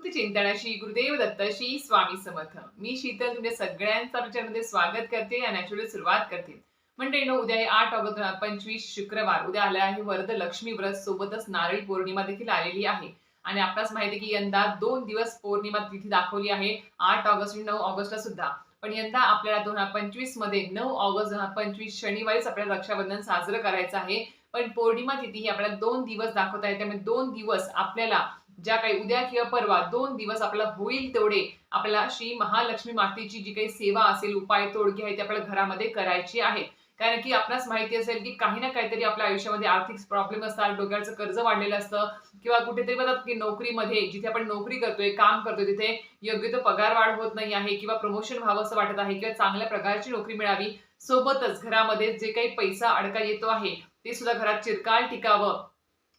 भक्ती चिंतनाशी गुरुदेव दत्त श्री स्वामी समर्थ. मी शीतल तुमच्या सगळ्यांचा आमच्यामध्ये स्वागत करते आणि ऍक्च्युली सुरुवात करते. म्हणजे ना उद्या आठ ऑगस्ट दोन हजार पंचवीस शुक्रवार. उद्या आलं आहे वरद लक्ष्मी व्रत. सोबतच नारळी पौर्णिमा देखील आलेली आहे. आणि आपल्याच माहिती आहे की यंदा दोन दिवस पौर्णिमा तिथी दाखवली आहे. आठ ऑगस्ट आणि नऊ ऑगस्टला सुद्धा. पण यंदा आपल्याला दोन हजार पंचवीसमध्ये नऊ ऑगस्ट दोन हजार पंचवीस शनिवारीच आपल्याला रक्षाबंधन साजरं करायचं आहे. पण पौर्णिमा तिथी ही आपल्याला दोन दिवस दाखवत आहे त्यामुळे म्हणजे दोन दिवस आपल्याला ज्या काही उद्या किंवा परवा दोन दिवस आपल्याला होईल तेवढे आपल्याला श्री महालक्ष्मी मातेची जी काही सेवा असेल उपाय तोडगी आहे ते आपल्या घरामध्ये करायची आहे. कारण की आपणास माहिती असेल की काही ना काहीतरी आपल्या आयुष्यामध्ये आर्थिक प्रॉब्लेम असतात डोक्याचं कर्ज वाढलेलं असतं किंवा कुठेतरी बघतात की नोकरीमध्ये जिथे आपण नोकरी करतोय काम करतोय तिथे योग्य तो पगार वाढ होत नाही आहे किंवा प्रमोशन व्हावं असं वाटत आहे किंवा चांगल्या प्रकारची नोकरी मिळावी सोबतच घरामध्ये जे काही पैसा अडका येतो आहे ते सुद्धा घरात चिरकाल टिकावं.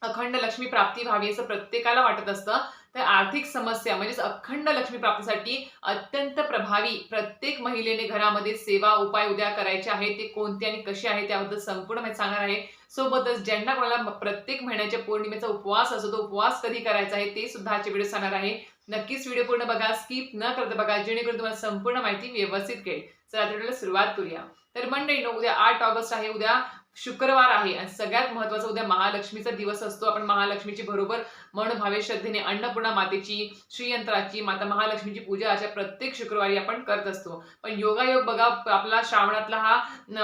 अखंड लक्ष्मी प्राप्ती व्हावी असं प्रत्येकाला वाटत असतं. तर आर्थिक समस्या म्हणजेच अखंड लक्ष्मी प्राप्तीसाठी अत्यंत प्रभावी प्रत्येक महिलेने घरामध्ये सेवा उपाय उद्या करायचे आहेत ते कोणते आणि कसे आहे त्याबद्दल संपूर्ण माहिती सांगणार आहे. सोबतच ज्यांना कोणाला प्रत्येक महिन्याच्या पौर्णिमेचा उपवास असतो तो उपवास कधी करायचा आहे ते सुद्धा आजचे व्हिडिओ सांगणार आहे. नक्कीच व्हिडिओ पूर्ण बघा स्किप न करता बघा जेणेकरून तुम्हाला संपूर्ण माहिती व्यवस्थित कळेल. चला व्हिडिओला सुरुवात करूया. तर मंडळी उद्या आठ ऑगस्ट आहे उद्या शुक्रवार आहे. आणि सगळ्यात महत्त्वाचा उद्या महालक्ष्मीचा दिवस असतो. आपण महालक्ष्मीची बरोबर मनभावे श्रद्धेने अन्नपूर्णा मातेची श्रीयंत्राची माता महालक्ष्मीची पूजा अशा प्रत्येक शुक्रवारी आपण करत असतो. पण योगायोग बघा आपला श्रावणातला हा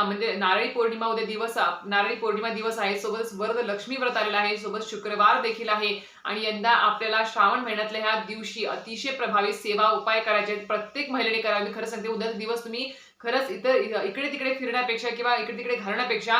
म्हणजे नारळी पौर्णिमा उद्या दिवस नारळी पौर्णिमा दिवस आहे. सोबतच वरद लक्ष्मी व्रत आलेला आहे. सोबत शुक्रवार देखील आहे. आणि यंदा आपल्याला श्रावण महिन्यातल्या ह्या दिवशी अतिशय प्रभावी सेवा उपाय करायचे आहेत. प्रत्येक महिलेने करावी. खरं सांगते उद्याचा दिवस तुम्ही खरंच इतर इकडे तिकडे फिरण्यापेक्षा किंवा इकडे तिकडे घालण्यापेक्षा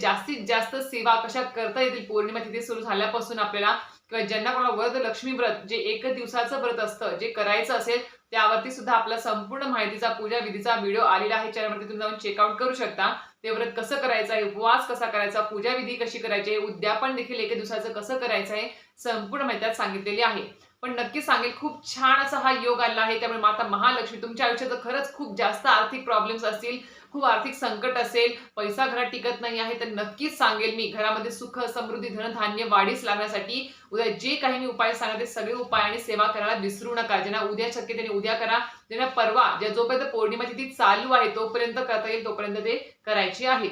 जास्तीत जास्त सेवा कशा करता येतील? पौर्णिमा तिथे सुरू झाल्यापासून आपल्याला किंवा ज्यांना कोणाला व्रत लक्ष्मी व्रत जे एक दिवसाचं व्रत असतं जे करायचं असेल त्यावरती सुद्धा आपला संपूर्ण माहितीचा पूजा विधीचा व्हिडिओ आलेला आहे. चॅनलवरती तुम्ही जाऊन चेकआउट करू शकता. ते व्रत कसं करायचं आहे? उपवास कसा करायचा? पूजा विधी कशी करायची आहे? उद्यापन देखील एक दिवसाचं कसं करायचं आहे? संपूर्ण माहिती सांगितलेली आहे. पण नक्की सांगेल खूप छान असा हा योग आला आहे. त्यामुळे माता महालक्ष्मी तुमच्या आयुष्यात खरंच खूप जास्त आर्थिक प्रॉब्लेम्स असतील खूप आर्थिक संकट असेल पैसा घरात टिकत नाही आहे तर नक्कीच सांगेल मी. घरामध्ये सुख समृद्धी धनधान्य वाढीस लागण्यासाठी उद्या जे काही मी उपाय सांगा ते सगळे उपाय आणि सेवा करायला विसरू नका. ज्यांना उद्या शक्य त्यांनी उद्या करा ज्यांना परवा ज्या जोपर्यंत पौर्णिमा तिथी चालू आहे तोपर्यंत करता येईल तोपर्यंत ते करायची आहे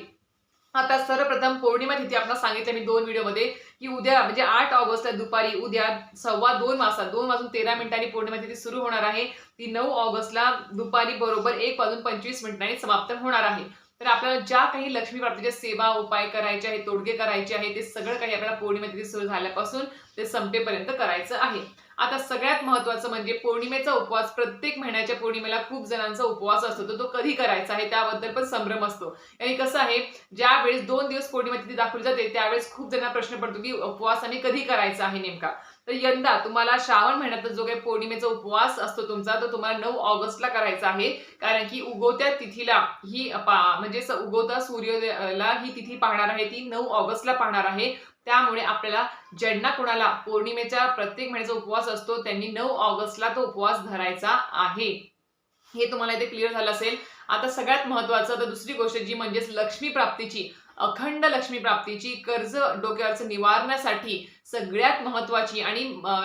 आता सर्वप्रथम पौर्णिमा तिथी आपण सांगितलं मी दोन व्हिडिओमध्ये की उद्या म्हणजे आठ ऑगस्टला दुपारी उद्या सव्वा दोन वाजता दोन वाजून तेरा मिनिटांनी पौर्णिमा तिथी सुरू होणार आहे. ती नऊ ऑगस्टला दुपारी बरोबर एक वाजून पंचवीस मिनिटांनी समाप्त होणार आहे. तर आपल्याला ज्या काही लक्ष्मी प्राप्तीच्या सेवा उपाय करायचे आहेत तोडगे करायचे आहे ते सगळं काही आपल्याला पौर्णिमा तिथी सुरू झाल्यापासून ते संपेपर्यंत करायचं आहे. आता सगळ्यात महत्वाचं म्हणजे पौर्णिमेचा उपवास प्रत्येक महिन्याच्या पौर्णिमेला खूप जणांचा उपवास असतो तर तो कधी करायचा आहे त्याबद्दल पण संभ्रम असतो. आणि कसं आहे ज्यावेळेस दोन दिवस पौर्णिमा तिथे दाखवली जाते त्यावेळेस खूप जणांना प्रश्न पडतो की उपवास आणि कधी करायचा आहे नेमका? तर यंदा तुम्हाला श्रावण महिन्यात जो काही पौर्णिमेचा उपवास असतो तुमचा तो तुम्हाला नऊ ऑगस्टला करायचा आहे. कारण की उगवत्या तिथीला ही पा- म्हणजे उगवता सूर्योदयाला ही तिथी पाहणार आहे ती नऊ ऑगस्टला पाहणार आहे. त्यामुळे आपल्याला ज्यांना कोणाला पौर्णिमेचा प्रत्येक महिन्याचा उपवास असतो त्यांनी नऊ ऑगस्टला तो उपवास धरायचा आहे. हे तुम्हाला इथे क्लिअर झालं असेल. आता सगळ्यात महत्वाचं तर दुसरी गोष्ट जी म्हणजेच लक्ष्मी प्राप्तीची अखंड लक्ष्मी प्राप्तीची कर्ज डोक्यावरचं निवारण्यासाठी सगळ्यात महत्वाची आणि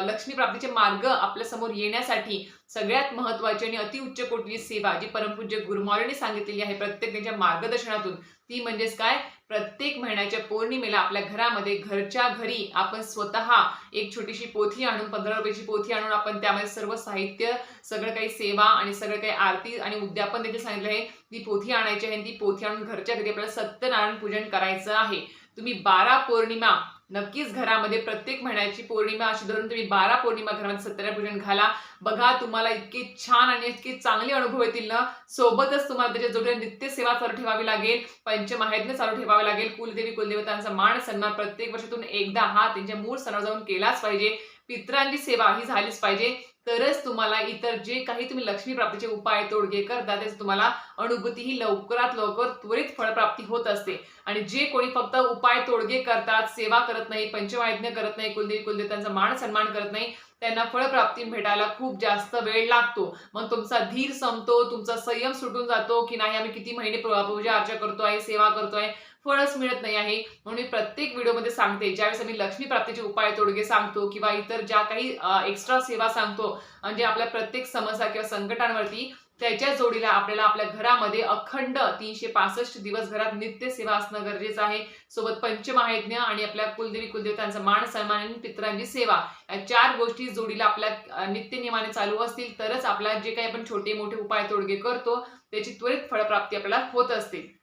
लक्ष्मी प्राप्तीचे मार्ग आपल्यासमोर येण्यासाठी सगळ्यात महत्वाची आणि अतिउच्च कोटली सेवा जी परमपूज्य गुरुमाऊलीने सांगितलेली आहे प्रत्येक त्यांच्या मार्गदर्शनातून ती म्हणजेच काय? प्रत्येक महिन्याच्या पौर्णिमेला आपल्या घरामध्ये घरच्या घरी आपण स्वतः एक छोटीशी पोथी आणून पंधरा रुपयाची पोथी आणून आपण त्यामध्ये सर्व साहित्य सगळं काही सेवा आणि सगळं काही आरती आणि उद्यापन देखील सांगितलं आहे. ती पोथी आणायची आहे आणि ती पोथी आणून घरच्या घरी आपल्याला सत्यनारायण पूजन करायचं आहे. तुम्ही बारा पौर्णिमा नक्कीच घरामध्ये प्रत्येक महिन्याची पौर्णिमा अशी धरून तुम्ही बारा पौर्णिमा घरामध्ये सत्यनारायण पूजन घाला. बघा तुम्हाला इतके छान आणि इतके चांगले अनुभव येतील ना. सोबतच तुम्हाला त्याच्या जोडे नित्य सेवा चालू ठेवावी लागेल. पंचमाहेतने चालू ठेवावे लागेल. कुलदेवी कुलदेवतांचा मान सन्मान प्रत्येक वर्षातून एकदा हा त्यांच्या मूळ सणावर जाऊन केलाच पाहिजे. पित्रांची सेवा ही झालीच पाहिजे. तरच तुम्हाला इतर जे काही तुम्ही लक्ष्मी प्राप्तीचे उपाय तोडगे करता त्याचं तुम्हाला अनुभूती ही लवकरात लवकर त्वरित फळप्राप्ती होत असते. आणि जे कोणी फक्त उपाय तोडगे करतात सेवा करत नाही पंचवायज्ञ करत नाही कुलदेवी कुलदेवतांचा मान सन्मान करत नाही त्यांना फळप्राप्ती भेटायला खूप जास्त वेळ लागतो. मग तुमचा धीर संपतो तुमचा संयम सुटून जातो की नाही आम्ही किती महिने पूजा अर्चा करतो आहे सेवा करतोय फळच मिळत नाही आहे. म्हणून मी प्रत्येक व्हिडिओमध्ये सांगते ज्यावेळेस आम्ही लक्ष्मी प्राप्तीचे उपाय तोडगे सांगतो किंवा इतर ज्या काही एक्स्ट्रा सेवा सांगतो म्हणजे आपल्या प्रत्येक समस्या किंवा संकटांवरती त्याच्या जोडीला आपल्याला आपल्या घरामध्ये अखंड तीनशे पासष्ट दिवस घरात नित्य सेवा असणं गरजेचं आहे. सोबत पंचमहायज्ञ आणि आपल्या कुलदेवी कुलदेवतांचा मान सन्मान आणि पित्रांची सेवा. या चार गोष्टी जोडीला आपल्या नित्य नित्यनियमाने चालू असतील तरच आपला जे काही आपण छोटे मोठे उपाय तोडगे करतो त्याची त्वरित फळप्राप्ती आपल्याला होत असते.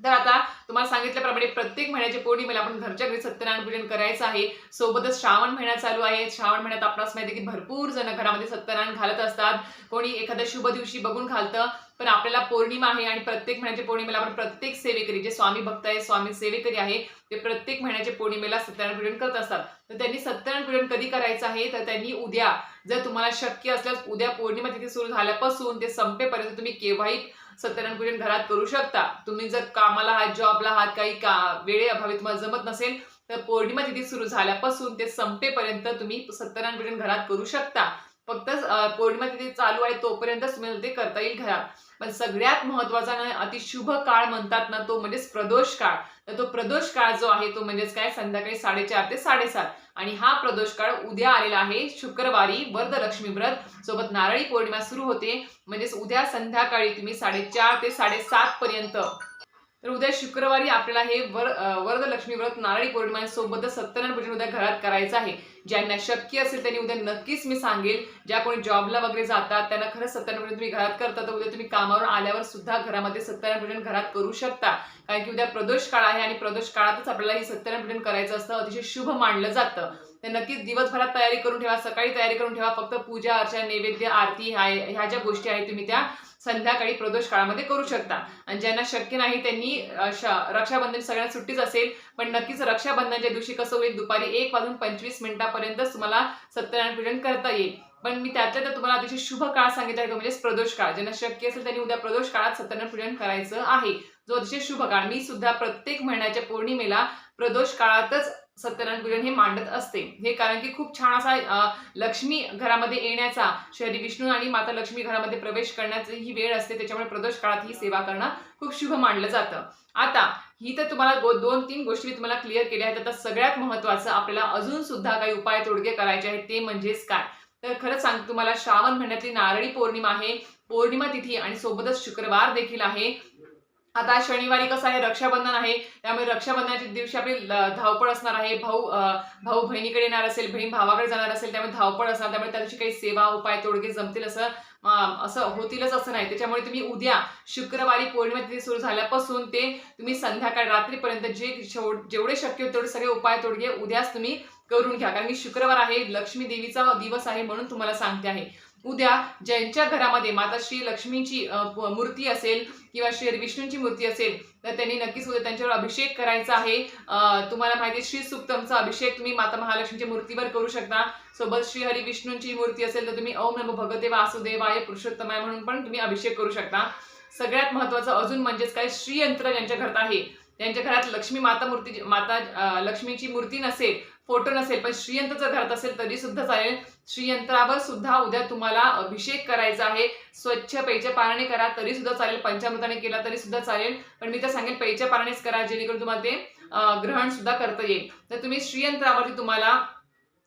तर आता तुम्हाला सांगितल्याप्रमाणे प्रत्येक महिन्याच्या पौर्णिमेला आपण घरच्या घरी सत्यनारायण पूजन करायचं आहे. सोबतच श्रावण महिना चालू आहे. श्रावण महिन्यात आपणास माहिती की भरपूर जण घरामध्ये सत्यनारायण घालत असतात. कोणी एखाद्या शुभ दिवशी बघून घालतं पण आपल्याला पौर्णिमा आहे आणि प्रत्येक महिन्याच्या पौर्णिमेला आपण प्रत्येक सेवेकरी जे स्वामी भक्त आहे स्वामी सेवेकरी आहे ते प्रत्येक महिन्याच्या पौर्णिमेला सत्यनारायण पूजन करत असतात. तर त्यांनी सत्यनारायण पूजन कधी करायचं आहे? तर त्यांनी उद्या जर तुम्हाला शक्य असल्यास उद्या पौर्णिमा तिथे सुरू झाल्यापासून ते संपेपर्यंत तुम्ही केव्हाही सत्यनारायण पूजन घरात करू शकता. तुम्ही जर कामाला आहात जॉबला आहात काही का वेळे अभावी तुम्हाला जमत नसेल तर पौर्णिमा तिथी सुरू झाल्यापासून ते संपेपर्यंत तुम्ही सत्यनारायण पूजन घरात करू शकता. फक्त पौर्णिमा तिथी चालू आहे तोपर्यंतच तुम्हाला ते करता येईल घरात. पण सगळ्यात महत्त्वाचा ना अतिशुभ काळ म्हणतात ना तो म्हणजेच प्रदोष काळ. तर तो प्रदोष काळ जो आहे तो म्हणजेच काय? संध्याकाळी साडेचार ते साडेसात. आणि हा प्रदोष काळ उद्या आलेला आहे. शुक्रवारी वरदलक्ष्मी व्रत सोबत नारळी पौर्णिमा सुरू होते. म्हणजेच उद्या संध्याकाळी तुम्ही साडेचार ते साडेसात पर्यंत. तर उद्या शुक्रवारी आपल्याला हे वर वरदलक्ष्मी व्रत नारळी पौर्णिमा सोबतच सत्यनारायण पूजन उद्या घरात करायचं आहे. ज्यांना शक्य असेल त्यांनी उद्या नक्कीच मी सांगेल. ज्या कोणी जॉबला वगैरे जातात त्यांना खरंच सत्यनारायण तुम्ही घरात करता तर उद्या तुम्ही कामावर आल्यावर सुद्धा घरामध्ये सत्यनारायण घरात करू शकता. कारण की उद्या प्रदोष काळ आहे आणि प्रदोष काळातच आपल्याला हे सत्यनारायण पूजन करायचं असतं अतिशय शुभ मानलं जातं. तर नक्कीच दिवसभरात तयारी करून ठेवा सकाळी तयारी करून ठेवा फक्त पूजा अर्चा नैवेद्य आरती ह्या ह्या ज्या गोष्टी आहेत तुम्ही त्या संध्याकाळी प्रदोष काळामध्ये करू शकता. आणि ज्यांना शक्य नाही त्यांनी श- रक्षाबंधन सगळ्यांना सुट्टीच असेल पण नक्कीच रक्षाबंधनच्या दिवशी कसं होईल दुपारी एक वाजून पंचवीस मिनिटापर्यंत तुम्हाला सत्यनारायण पूजन करता येईल. पण मी त्यातल्या तर तुम्हाला अतिशय शुभ काळ सांगितला आहे तो म्हणजे प्रदोष काळ. ज्यांना शक्य असेल त्यांनी उद्या प्रदोष काळात सत्यनारायण पूजन करायचं आहे. जो अतिशय शुभ काळ. मी सुद्धा प्रत्येक महिन्याच्या पौर्णिमेला प्रदोष काळातच सत्यनारायण पूजन हे मांडत असते. हे कारण की खूप छान असा लक्ष्मी घरामध्ये येण्याचा शहरी विष्णू आणि माता लक्ष्मी घरामध्ये प्रवेश करण्याची ही वेळ असते. त्याच्यामुळे प्रदोष काळात ही सेवा करणं खूप शुभ मानलं जातं. आता ही तर तुम्हाला दोन तीन गोष्टी मी तुम्हाला क्लिअर केल्या आहेत. आता सगळ्यात महत्वाचं आपल्याला अजून सुद्धा काही उपाय तोडगे करायचे आहेत ते म्हणजेच काय? तर खरंच सांगतो तुम्हाला श्रावण महिन्यातली नारळी पौर्णिमा आहे. पौर्णिमा तिथी आणि सोबतच शुक्रवार देखील आहे. आता शनिवारी कसं आहे रक्षाबंधन आहे त्यामुळे रक्षाबंधनाच्या दिवशी आपली धावपळ असणार आहे. भाऊ भाऊ बहिणीकडे येणार असेल बहीण भावाकडे जाणार असेल त्यामुळे धावपळ असणार त्यामुळे त्याची काही सेवा उपाय तोडगे जमतील असं असं होतीलच असं नाही. त्याच्यामुळे तुम्ही उद्या शुक्रवारी पौर्णिमा तिथे सुरू झाल्यापासून ते तुम्ही संध्याकाळ रात्रीपर्यंत जे जेवढे शक्य होते तेवढे सगळे उपाय तोडगे उद्याच तुम्ही करून घ्या. कारण की शुक्रवार आहे लक्ष्मी देवीचा दिवस आहे म्हणून तुम्हाला सांगते आहे. उद्या ज्यांच्या घरामध्ये माता श्री लक्ष्मीची मूर्ती असेल किंवा श्री विष्णूंची मूर्ती असेल तर त्यांनी नक्कीच उद्या त्यांच्यावर अभिषेक करायचा आहे. तुम्हाला माहिती श्री सुक्तमचा अभिषेक तुम्ही माता महालक्ष्मीच्या मूर्तीवर करू शकता. सोबत श्री हरी विष्णूंची मूर्ती असेल तर तुम्ही ओम नम भगते वासुदेवाय पुरुषोत्तमाय म्हणून पण तुम्ही अभिषेक करू शकता. सगळ्यात महत्वाचं अजून म्हणजेच काय श्रीयंत्र ज्यांच्या घरात आहे. त्यांच्या घरात लक्ष्मी माता मूर्ती माता लक्ष्मीची मूर्ती नसेल फोटो नसेल पण श्रीयंत्र जर घरात असेल तरी सुद्धा चालेल. श्रीयंत्रावर सुद्धा उद्या तुम्हाला अभिषेक करायचा आहे. स्वच्छ पैच्या पाण्याने करा तरी सुद्धा चालेल. पंचामृताने केला तरी सुद्धा चालेल. पण मी तर सांगेल पैच्या पाण्यानेच करा जेणेकरून तुम्हाला ते ग्रहण सुद्धा करता येईल. तर तुम्ही श्रीयंत्रावरती तुम्हाला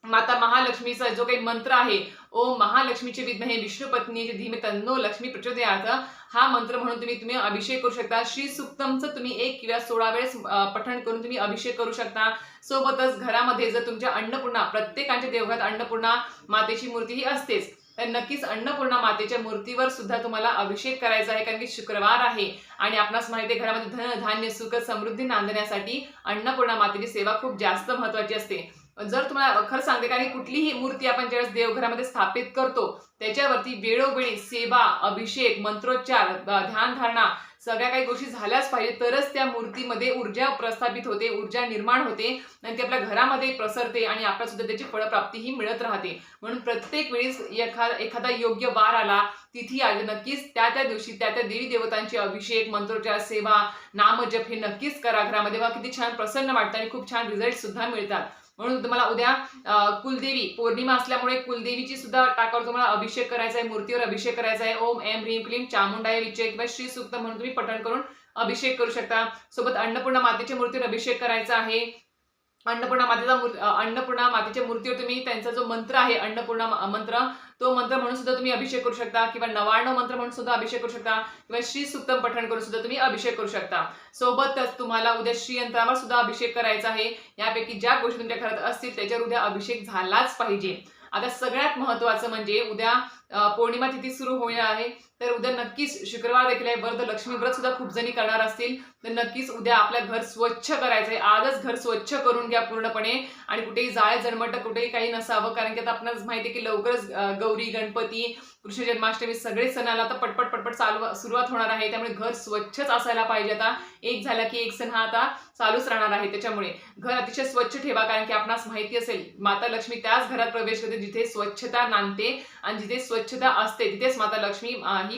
माता महालक्ष्मीचा जो काही मंत्र आहे ओम महालक्ष्मीचे विद्महे विष्णू पत्नीचे धीमे तन्नो लक्ष्मी प्रचोदयार्थ हा मंत्र म्हणून तुम्ही तुम्ही अभिषेक करू शकता. श्री सुक्तमचं तुम्ही एक किंवा सोळा वेळेस पठण करून तुम्ही अभिषेक करू शकता. सोबतच घरामध्ये जर तुमच्या अन्नपूर्णा प्रत्येकाच्या देवघरात अन्नपूर्णा मातेची मूर्ती ही असतेच तर नक्कीच अन्नपूर्णा मातेच्या मूर्तीवर सुद्धा तुम्हाला अभिषेक करायचा आहे कारण की शुक्रवार आहे आणि आपणास माहिती आहे घरामध्ये धन धान्य सुख समृद्धी नांदण्यासाठी अन्नपूर्णा मातेची सेवा खूप जास्त महत्वाची असते. जर तुम्हाला खरं सांगते कारण कुठलीही मूर्ती आपण ज्यावेळेस देवघरामध्ये स्थापित करतो त्याच्यावरती वेळोवेळी सेवा अभिषेक मंत्रोच्चार ध्यानधारणा सगळ्या काही गोष्टी झाल्याच पाहिजे तरच त्या मूर्तीमध्ये ऊर्जा प्रस्थापित होते ऊर्जा निर्माण होते आणि ती आपल्या घरामध्ये प्रसरते आणि आपल्याला सुद्धा त्याची फळप्राप्ती ही मिळत राहते. म्हणून प्रत्येक वेळेस एखा एखादा योग्य वार आला तिथी आली नक्कीच त्या त्या दिवशी त्या त्या देवी देवतांचे अभिषेक मंत्रोच्चार सेवा नामजप हे नक्कीच करा घरामध्ये. किती छान प्रसन्न वाटतं आणि खूप छान रिझल्ट सुद्धा मिळतात. म्हणून तुम्हाला उद्या कुलदेवी पौर्णिमा असल्यामुळे कुलदेवीची सुद्धा टाकावर तुम्हाला अभिषेक करायचा आहे मूर्तीवर अभिषेक करायचा आहे ओम एम ह्रीम क्लीम चामुंडाय विचय किंवा श्री सुक्त म्हणून तुम्ही पठण करून अभिषेक करू शकता. सोबत अन्नपूर्णा मातेच्या मूर्तीवर अभिषेक करायचा आहे. अन्नपूर्णा मातेचा मूर्- अन्नपूर्णा मातेच्या मूर्तीवर तुम्ही त्यांचा जो मंत्र आहे अन्नपूर्णा मंत्र तो मंत्र म्हणून सुद्धा तुम्ही अभिषेक करू शकता किंवा नवाण्णव मंत्र म्हणून सुद्धा अभिषेक करू शकता किंवा श्री सुक्तम पठण करून सुद्धा तुम्ही अभिषेक करू शकता. सोबतच तुम्हाला उद्या श्रीयंत्रावर सुद्धा अभिषेक करायचा आहे. यापैकी ज्या गोष्टी तुमच्या घरात असतील त्याच्यावर उद्या अभिषेक झालाच पाहिजे. आता सगळ्यात महत्वाचं म्हणजे उद्या पौर्णिमा तिथी सुरू होणार आहे. तर उद्या नक्कीच शुक्रवार देखील आहे. वरद लक्ष्मी व्रत सुद्धा खूप जणी करणार असतील. तर नक्कीच उद्या आपल्या घर स्वच्छ करायचंय आजच घर स्वच्छ करून घ्या पूर्णपणे. आणि कुठेही जाळ जन्मट कुठेही काही नसावं. कारण की आता आपणास माहिती आहे की लवकरच गौरी गणपती कृष्ण जन्माष्टमी सगळे सणाला आता पटपट पटपट चालू सुरुवात होणार आहे. त्यामुळे घर स्वच्छच असायला पाहिजे आता. एक झाला की एक सण हा आता चालूच राहणार आहे. त्याच्यामुळे घर अतिशय स्वच्छ ठेवा. कारण की आपणास माहिती असेल माता लक्ष्मी त्याच घरात प्रवेश करते जिथे स्वच्छता नांदते आणि जिथे स्वच्छता असते तिथेच माता लक्ष्मी अं, ही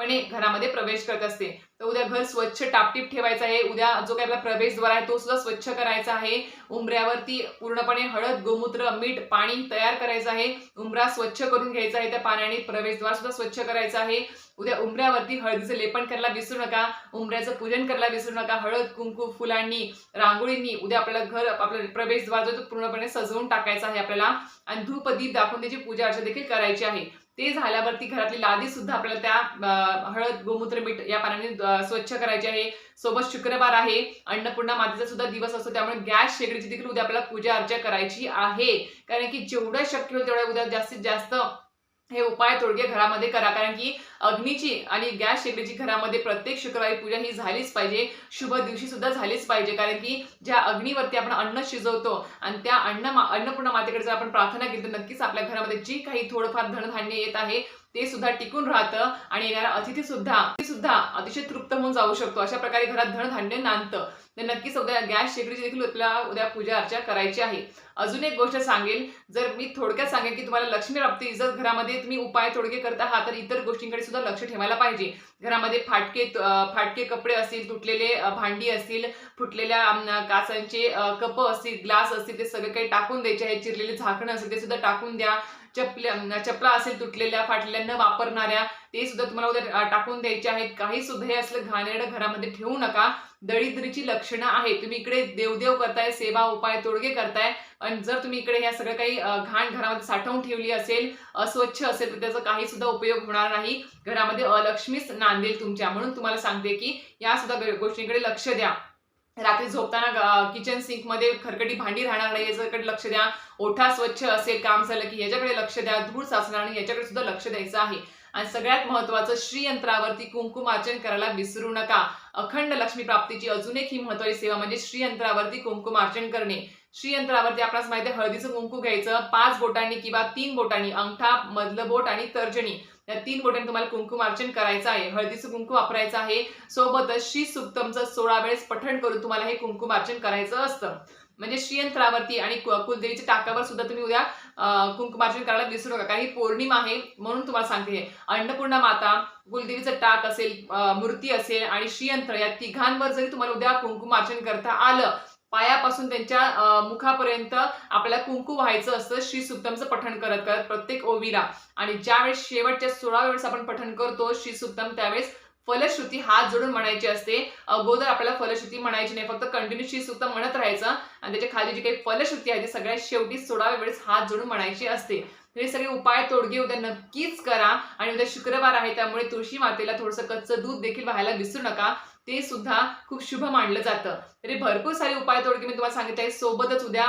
पणे घरामध्ये प्रवेश करत असते. तर उद्या घर स्वच्छ टापटीप ठेवायचं आहे. उद्या जो काही आपला प्रवेशद्वार आहे तो सुद्धा स्वच्छ करायचा आहे. उंबऱ्यावरती पूर्णपणे हळद गोमूत्र मीठ पाणी तयार करायचं आहे. उंबरा स्वच्छ करून घ्यायचा आहे. त्या पाण्याने प्रवेशद्वार सुद्धा स्वच्छ करायचा आहे. उद्या उंबऱ्यावरती हळदीचं लेपन करायला विसरू नका. उंबऱ्याचं पूजन करायला विसरू नका. हळद कुंकू फुलांनी रांगोळींनी उद्या आपल्याला घर आपलं प्रवेशद्वार जो तो पूर्णपणे सजवून टाकायचा आहे आपल्याला. आणि धूपदीप दाखवून त्याची पूजा अर्चा देखील करायची आहे. ते झाल्यावरती घरातली लादी सुद्धा आपल्याला त्या हळद गोमूत्र मीठ या पाण्याने स्वच्छ करायची आहे. सोबत शुक्रवार आहे. अन्नपूर्णा मातेचा सुद्धा दिवस असतो. त्यामुळे गॅस शेगडीची देखील उद्या आपल्याला पूजा अर्चा करायची आहे. कारण की जेवढं शक्य होईल तेवढ्या उद्या जास्तीत जास्त हे उपाय तोडगे घरामध्ये करा. कारण की अग्नीची आणि गॅस शेगडीची घरामध्ये प्रत्येक शुक्रवारी पूजा ही झालीच पाहिजे. शुभ दिवशी सुद्धा झालीच पाहिजे. कारण की ज्या अग्नीवरती आपण अन्न शिजवतो आणि त्या अन्न मा- अन्नपूर्णा मातेकडे जर आपण प्रार्थना केली तर नक्कीच आपल्या घरामध्ये जी काही थोडंफार धनधान्य येत आहे ते सुद्धा टिकून राहतं आणि येणारा अतिथी सुद्धा सुद्धा अतिशय तृप्त होऊन जाऊ शकतो. अशा प्रकारे घरात धनधान्य नांदतं. तर नक्कीच उद्या गॅस शेगडीची देखील आपल्याला उद्या पूजा अर्चा करायची आहे. अजून एक गोष्ट सांगेल जर मी थोडक्यात सांगेन की तुम्हाला लक्ष्मी प्राप्ती जर घरामध्ये तुम्ही उपाय थोडके करत आहात तर इतर गोष्टींकडे सुद्धा लक्ष ठेवायला पाहिजे. घरामध्ये फाटके फाटके कपडे असतील तुटलेले भांडी असतील फुटलेल्या कासांचे कप असतील ग्लास असतील ते सगळे काही टाकून द्यायचे आहे चिरलेले झाकणं असतील ते सुद्धा टाकून द्या. चपल्या चपला असेल तुटलेल्या फाटलेल्या न वापरणाऱ्या ते सुद्धा तुम्हाला उद्या टाकून द्यायचे आहेत. काही सुद्धा हे असलं घाणेरडं घरामध्ये ठेवू नका. दळिद्रीची लक्षणं आहेत. तुम्ही इकडे देवदेव करताय सेवा उपाय तोडगे करताय. आणि जर तुम्ही इकडे ह्या सगळं काही घाण घरामध्ये साठवून ठेवली असेल अस्वच्छ असेल तर त्याचा काही सुद्धा उपयोग होणार नाही. घरामध्ये अलक्ष्मीच नांदेल तुमच्या. म्हणून तुम्हाला सांगते की या सुद्धा गोष्टींकडे लक्ष द्या. रात्री झोपताना किचन सिंकमध्ये खरकटी भांडी राहणार नाही याच्याकडे लक्ष द्या. ओठा स्वच्छ असेल काम झालं की याच्याकडे लक्ष द्या. धूळ साचणार नाही याच्याकडे सुद्धा लक्ष द्यायचं आहे. आणि सगळ्यात महत्वाचं श्रीयंत्रावरती कुंकुमार्चन करायला विसरू नका. अखंड लक्ष्मी प्राप्तीची अजून एक ही महत्वाची सेवा म्हणजे श्रीयंत्रावरती कुंकुमार्चन करणे. श्रीयंत्रावरती आपल्याला माहिती आहे हळदीचं कुंकू घ्यायचं पाच बोटांनी किंवा तीन बोटांनी अंगठा मधलं बोट आणि तर्जनी. या तीन बोटांनी तुम्हाला कुंकुमार्चन करायचं आहे. हळदीचं कुंकू वापरायचं आहे. सोबतच श्री सुक्तमचं सोळा वेळेस पठण करून तुम्हाला हे कुंकुमार्चन करायचं असतं. म्हणजे श्रीयंत्रावरती आणि कुलदेवीच्या टाकावर सुद्धा तुम्ही उद्या कुंकुमार्जन करायला विसरू नका. कारण ही पौर्णिमा आहे म्हणून तुम्हाला सांगते अन्नपूर्णा माता कुलदेवीचं टाक असेल मूर्ती असेल आणि श्रीयंत्र या तिघांवर जरी तुम्हाला उद्या कुंकुमार्जन करता आलं पायापासून त्यांच्या मुखापर्यंत आपल्याला कुंकू व्हायचं असतं श्री सुक्तमचं पठण करत करत प्रत्येक ओवीला. आणि ज्यावेळेस शेवटच्या सोळा वेळेस आपण पठण करतो श्री सुक्तम त्यावेळेस फलश्रुती हात जोडून म्हणायची असते. अगोदर आपल्याला फलश्रुती म्हणायची नाही फक्त कंटिन्यू सुद्धा सुक्त म्हणत राहायचं. आणि त्याच्याखाली जी काही फलश्रुती आहे ती सगळ्यात शेवटी सोडाव्या वेळेस हात जोडून म्हणायची असते. हे सगळे उपाय तोडगे उद्या नक्कीच करा. आणि उद्या शुक्रवार आहे त्यामुळे तुळशी मातेला थोडंसं कच्चं दूध देखील व्हायला विसरू नका. ते सुद्धा खूप शुभ मानलं जातं. तरी भरपूर सारे उपाय तोडगे मी तुम्हाला सांगितले सोबतच उद्या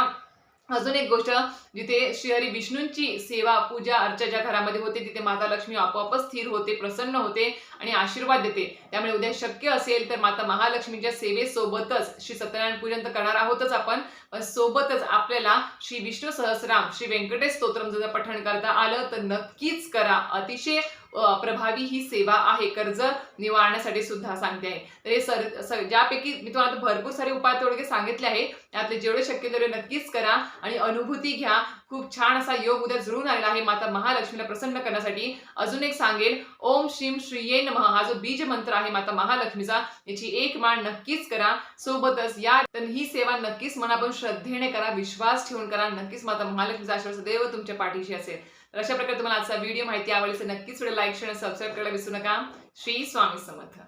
अजून एक गोष्ट जिथे श्रीहरी विष्णूंची सेवा पूजा अर्चा ज्या घरामध्ये होते तिथे माता लक्ष्मी आपोआपच स्थिर होते प्रसन्न होते आणि आशीर्वाद देते. त्यामुळे उद्या शक्य असेल तर माता महालक्ष्मीच्या सेवेसोबतच श्री सत्यनारायण पूजन तर करणार आहोतच आपण पण सोबतच आपल्याला श्री विष्णू सहस्राम श्री व्यंकटेश स्तोत्रम जर पठण करता आलं तर नक्कीच करा. अतिशय प्रभावी ही सेवा आहे कर्ज निवारण्यासाठी सुद्धा सांगते आहे. तर हे सर ज्यापैकी मी तुम्हाला भरपूर सारे उपाय तेवढे सांगितले आहे त्यातले जेवढे शक्य तेवढे नक्कीच करा आणि अनुभूती घ्या. खूप छान असा योग उद्या जुळून आलेला आहे माता महालक्ष्मीला प्रसन्न करण्यासाठी. अजून एक सांगेल ओम श्रीम श्रीये नमः. हा जो बीज मंत्र आहे माता महालक्ष्मीचा याची एक माळ नक्कीच करा. सोबतच या तर ही सेवा नक्कीच मनापासून श्रद्धेने करा विश्वास ठेवून करा. नक्कीच माता महालक्ष्मीचा आशीर्वाद सदैव तुमच्या पाठीशी असेल. तर अशा प्रकारे तुम्हाला आजचा व्हिडिओ माहिती आवडली तर नक्कीच व्हिडिओ लाईक शेअर सबस्क्राईब करायला विसरू नका. श्री स्वामी समर्थ.